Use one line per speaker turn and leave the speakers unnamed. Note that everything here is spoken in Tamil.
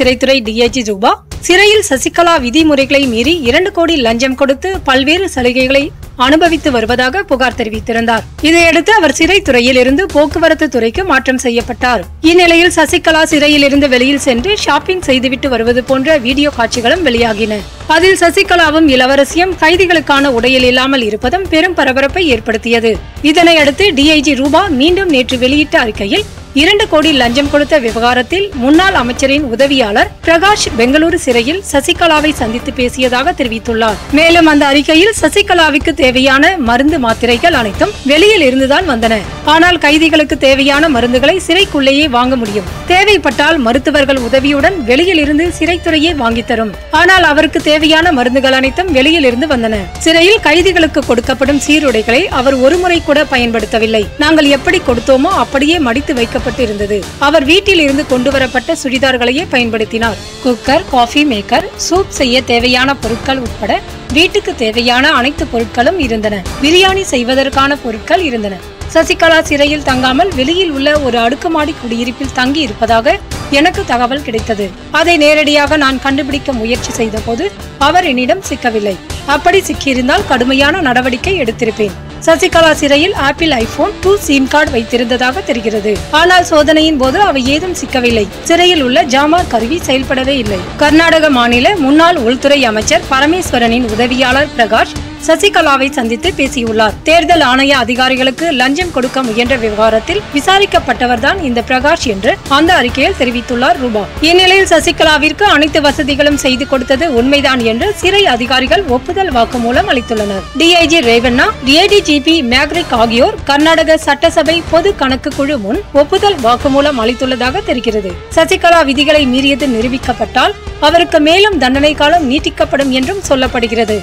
சிறைத்துறை டிஐஜி ரூபா. சிறையில் சசிகலா விதிமுறைகளை மீறி இரண்டு கோடி லஞ்சம் கொடுத்து பல்வேறு சலுகைகளை அனுபவித்து வருவதாக புகார் தெரிவித்திருந்தார். இதையடுத்து அவர் சிறைத்துறையில் இருந்து போக்குவரத்து துறைக்கு மாற்றம் செய்யப்பட்டார். இந்நிலையில் சசிகலா சிறையில் இருந்து வெளியில் சென்று ஷாப்பிங் செய்துவிட்டு வருவது போன்ற வீடியோ காட்சிகளும் வெளியாகின. அதில் சசிகலாவும் இளவரசியும் கைதிகளுக்கான உடையில் இல்லாமல் இருப்பதும் பெரும் பரபரப்பை ஏற்படுத்தியது. இதனையடுத்து டிஐஜி ரூபா மீண்டும் நேற்று வெளியிட்ட அறிக்கையில் இரண்டு கோடி லஞ்சம் கொடுத்த விவகாரத்தில் முன்னாள் அமைச்சரின் உதவியாளர் பிரகாஷ் பெங்களூரு சிறையில் சசிகலாவை சந்தித்து பேசியதாக தெரிவித்துள்ளார். மேலும் அந்த அறிக்கையில் சசிகலாவுக்கு தேவையான மருந்து மாத்திரைகள் அனைத்தும் வெளியில் இருந்துதான் வந்தன. ஆனால் கைதிகளுக்கு தேவையான மருந்துகளை சிறைக்குள்ளேயே வாங்க முடியும். தேவைப்பட்டால் மருத்துவர்கள் உதவியுடன் வெளியில் இருந்து சிறைத்துறையே வாங்கித் தரும். ஆனால் அவருக்கு தேவையான மருந்துகள் அனைத்தும் வெளியில் இருந்து வந்தன. சிறையில் கைதிகளுக்கு கொடுக்கப்படும் சீருடைகளை அவர் ஒருமுறை கூட பயன்படுத்தவில்லை. நாங்கள் எப்படி கொடுத்தோமோ அப்படியே மடித்து வைக்க வைக்கப்பட்டு இருந்தது அவர் வீட்டில் இருந்து கொண்டு வரப்பட்ட சுடிதார்களையே பயன்படுத்தினார். குக்கர் காஃபி மேக்கர் சூப் செய்ய தேவையான பொருட்கள் உட்பட வீட்டுக்கு தேவையான அனைத்து பொருட்களும் இருந்தன. பிரியாணி செய்வதற்கான பொருட்கள் இருந்தன. சசிகலா சிறையில் தங்காமல் வெளியில் உள்ள ஒரு அடுக்குமாடி குடியிருப்பில் தங்கி இருப்பதாக எனக்கு தகவல் கிடைத்தது. அதை நேரடியாக நான் கண்டுபிடிக்க முயற்சி செய்தபோது அவர் என்னிடம் சிக்கவில்லை. அப்படி சிக்கியிருந்தால் கடுமையான நடவடிக்கை எடுத்திருப்பேன். சசிகலா சிறையில் Apple iPhone two SIM card வைத்திருந்ததாக தெரிகிறது. ஆனால் சோதனையின் போது அவை ஏதும் சிக்கவில்லை. சிறையில் உள்ள ஜாமார் கருவி செயல்படவே இல்லை. கர்நாடக மாநில முன்னாள் உள்துறை அமைச்சர் பரமேஸ்வரனின் உதவியாளர் பிரகாஷ் சசிகலாவை சந்தித்து பேசியுள்ளார். தேர்தல் ஆணைய அதிகாரிகளுக்கு லஞ்சம் கொடுக்க முயன்ற விவகாரத்தில் விசாரிக்கப்பட்டவர்தான் இந்த பிரகாஷ் என்று அந்த அறிக்கையில் தெரிவித்துள்ளார் ரூபா. இந்நிலையில் சசிகலாவிற்கு அனைத்து வசதிகளும் செய்து கொடுத்தது உண்மைதான் என்று சிறை அதிகாரிகள் ஒப்புதல் வாக்குமூலம் அளித்துள்ளனர். டிஐஜி ரேவண்ணா டிஐடிஜிபி மேக்ரிக் ஆகியோர் கர்நாடக சட்டசபை பொது கணக்கு குழு முன் ஒப்புதல் வாக்குமூலம் அளித்துள்ளதாக தெரிகிறது. சசிகலா விதிகளை மீறியது நிரூபிக்கப்பட்டால் அவருக்கு மேலும் தண்டனை காலம் நீட்டிக்கப்படும் என்றும் சொல்லப்படுகிறது.